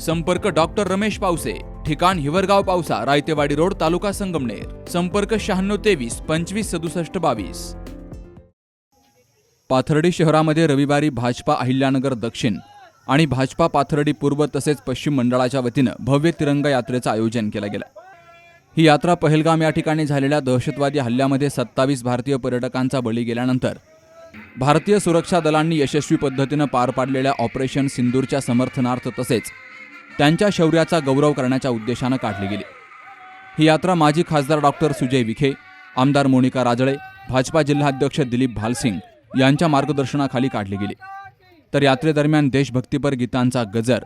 संपर्क डॉक्टर रमेश पावसे ठिकाण हिवरगाव पावसा रायतेवाडी रोड तालुका संगमनेर. संपर्क शहाण्णव तेवीस पंचवीस सदुसष्ट बावीस. पाथर्डी शहरामध्ये रविवारी भाजपा अहिल्यानगर दक्षिण आणि भाजपा पाथर्डी पूर्व तसेच पश्चिम मंडळाच्या वतीनं भव्य तिरंगा यात्रेचं आयोजन केलं गेलं. ही यात्रा पहलगाम या ठिकाणी झालेल्या दहशतवादी हल्ल्यामध्ये सत्तावीस भारतीय पर्यटकांचा बळी गेल्यानंतर भारतीय सुरक्षा दलांनी यशस्वी पद्धतीनं पार पाडलेल्या ऑपरेशन सिंदूरच्या समर्थनार्थ तसेच त्यांच्या शौर्याचा गौरव करण्याच्या उद्देशानं काढली गेली. ही यात्रा माजी खासदार डॉक्टर सुजय विखे आमदार मोनिका राजळे भाजपा जिल्हाध्यक्ष दिलीप भालसिंग यांच्या मार्गदर्शनाखाली काढली गेली. तर यात्रेदरम्यान देशभक्तीपर गीतांचा गजर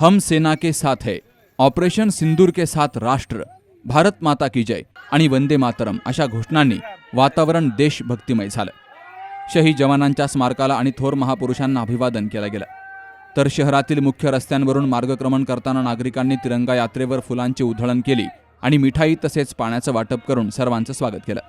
हम सेना के साथ है ऑपरेशन सिंदूर के साथ राष्ट्र भारत माता की जय आणि वंदे मातरम अशा घोषणांनी वातावरण देशभक्तिमय झालं. शहीद जवानांच्या स्मारकाला आणि थोर महापुरुषांना अभिवादन केलं गेलं. तर शहरातील मुख्य रस्त्यांवरून मार्गक्रमण करताना नागरिकांनी तिरंगा यात्रेवर फुलांची उधळण केली आणि मिठाई तसेच पाण्याचं वाटप करून सर्वांचं स्वागत केलं.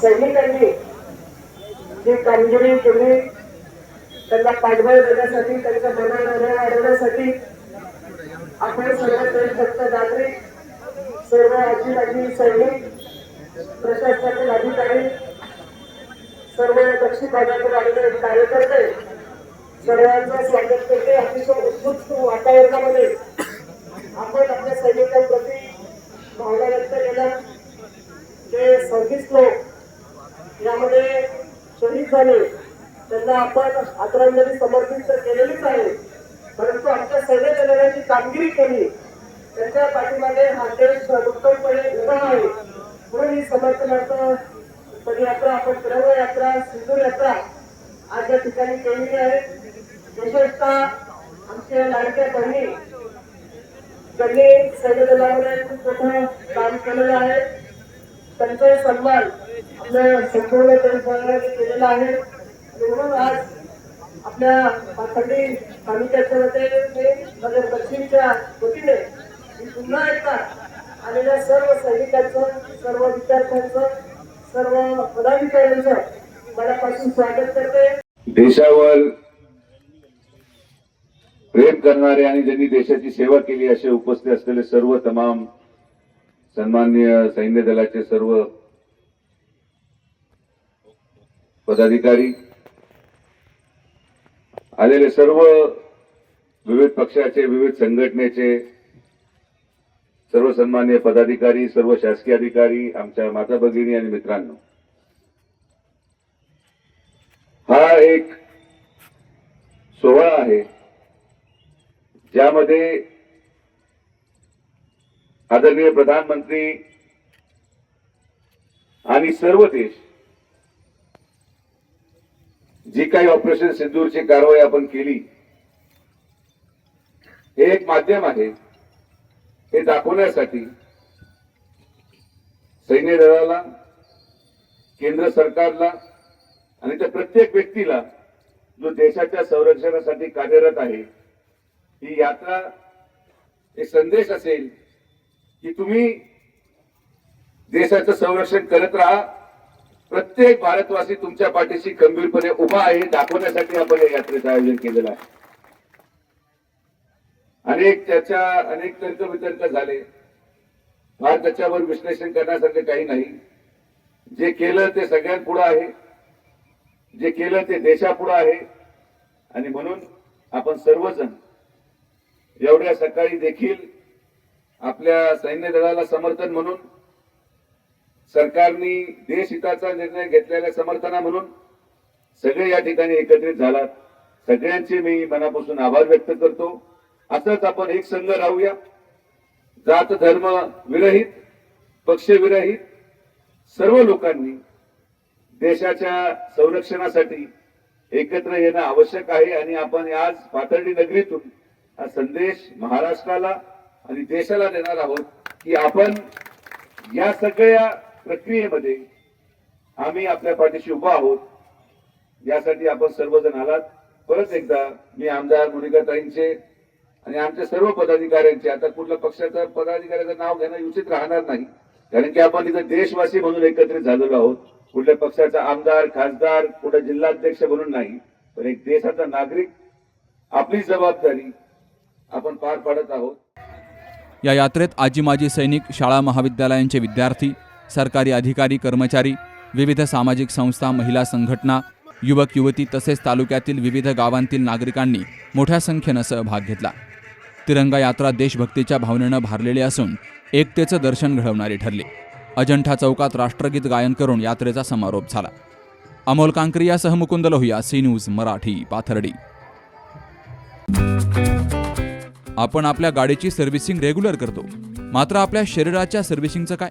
सैनिकांनी जी कामगिरी केली त्यांना पाठबळ देण्यासाठी त्यांच्या मनाला वाढवण्यासाठी आपले सर्व देशभक्त नागरिक सर्व आजी आजी सैनिक प्रशासनातील अधिकारी सर्व दक्षिण भागातून आलेले कार्यकर्ते सर्वांचं स्वागत करते. अतिशय उत्सुक वातावरणामध्ये आपण आपल्या सैनिकांप्रती भावना व्यक्त केल्या. जे सव्वीस लोक यामध्ये शहीद झाले त्यांना आपण आदरांजली समर्पित तर केलेलीच आहे. परंतु आमच्या सैन्य दलाची कामगिरी केली त्यांच्या पाठीमागे हा देश उत्तमपणे उभा आहे. म्हणून ही समर्थनार्थ पदयात्रा आपण द्रव यात्रा सिंधू यात्रा आज या ठिकाणी केलेली आहे. विशेषतः आमच्या लाडक्या बहिणी त्यांनी सैन्य दलामध्ये खूप मोठं काम केलेलं आहे. त्यांचा सन्मान आपल्या संपूर्ण देशभराने केलेला आहे. म्हणून आज आपल्या पाथर्डी तालुक्याच्या वतीने नगर दक्षिणच्या वतीने मी पुन्हा एकदा आलेल्या सर्व सैनिकांचं सर्व विद्यार्थ्यांचं सर्व पदाधिकाऱ्यांचं मनापासून स्वागत करते. देशावर प्रेम करणारे आणि ज्यांनी देशाची सेवा केली असे उपस्थित असलेले सर्व तमाम सन्मान्य सैन्य दलाचे सर्व पदाधिकारी आलेले सर्व विविध पक्षाचे विविध संघटनेचे सर्व सन्मान्य पदाधिकारी सर्व शासकीय अधिकारी आमच्या माता भगिनी आणि मित्रांनो. हा एक सोहळा आहे ज्यामध्ये आदरणीय प्रधानमंत्री आणि सर्व देश जी काही ऑपरेशन सिंदूरची कारवाई आपण केली हे एक माध्यम आहे. हे दाखवण्यासाठी सैन्य दलाला केंद्र सरकारला आणि त्या प्रत्येक व्यक्तीला जो देशाच्या संरक्षणासाठी कार्यरत आहे ही यात्रा एक संदेश असेल की तुम्ही देशाचं संरक्षण करत राहा. प्रत्येक भारतवासी तुमच्या पाठीशी खंबीरपणे उभा आहे दाखवण्यासाठी आपण या यात्रेचं आयोजन केलेलं आहे. अनेक चर्चा अनेक तर्क वितर्क झाले. फार त्याच्यावर विश्लेषण करण्यासारखं काही नाही. जे केलं ते सगळ्यांपुढं आहे. जे केलं ते देशापुढं आहे. आणि म्हणून आपण सर्वजण एवढ्या सकाळी देखील आपल्या सैन्य दलाला समर्थन म्हणून सरकारने देशहिताचा निर्णय घेतलेल्या समर्थना म्हणून सगळे या ठिकाणी एकत्रित झालात. सगळ्यांचे मी मनापासून आभार व्यक्त करतो. असंच आपण एक संघ राहूया. जात धर्म विरहित पक्षविरहित सर्व लोकांनी देशाच्या संरक्षणासाठी एकत्र येणं आवश्यक आहे आणि आपण आज पाथर्डी नगरीतून हा संदेश महाराष्ट्राला आणि देशाला देणार आहोत की आपण या सगळ्या प्रक्रियेमध्ये आम्ही आपल्या पाठीशी उभा आहोत. यासाठी आपण सर्वजण आलात. परत एकदा मी आमदार मुनिकाताईंचे आणि आमच्या सर्व पदाधिकाऱ्यांचे आता कुठल्या पक्षाचं पदाधिकाऱ्याचं नाव घेणं उचित राहणार नाही. कारण की आपण इथं देशवासी म्हणून एकत्रित झालेलो आहोत. कुठल्या पक्षाचा आमदार खासदार कुठे जिल्हाध्यक्ष म्हणून नाही. पण एक देशाचा नागरिक आपली जबाबदारी आपण पार पाडत आहोत. या यात्रेत आजी माजी सैनिक शाळा महाविद्यालयांचे विद्यार्थी सरकारी अधिकारी कर्मचारी विविध सामाजिक संस्था महिला संघटना युवक युवती तसेच तालुक्यातील विविध गावांतील नागरिकांनी मोठ्या संख्येनं सहभाग घेतला. तिरंगा यात्रा देशभक्तीच्या भावनेनं भारलेली असून एकतेचं दर्शन घडवणारी ठरली. अजंठा चौकात राष्ट्रगीत गायन करून यात्रेचा समारोप झाला. अमोल कांक्रियासह मुकुंद लोहिया सी न्यूज मराठी पाथर्डी. आपण आपल्या गाडीची सर्व्हिसिंग रेग्युलर करतो. मात्र आपल्या शरीराच्या सर्व्हिसिंगचं काय?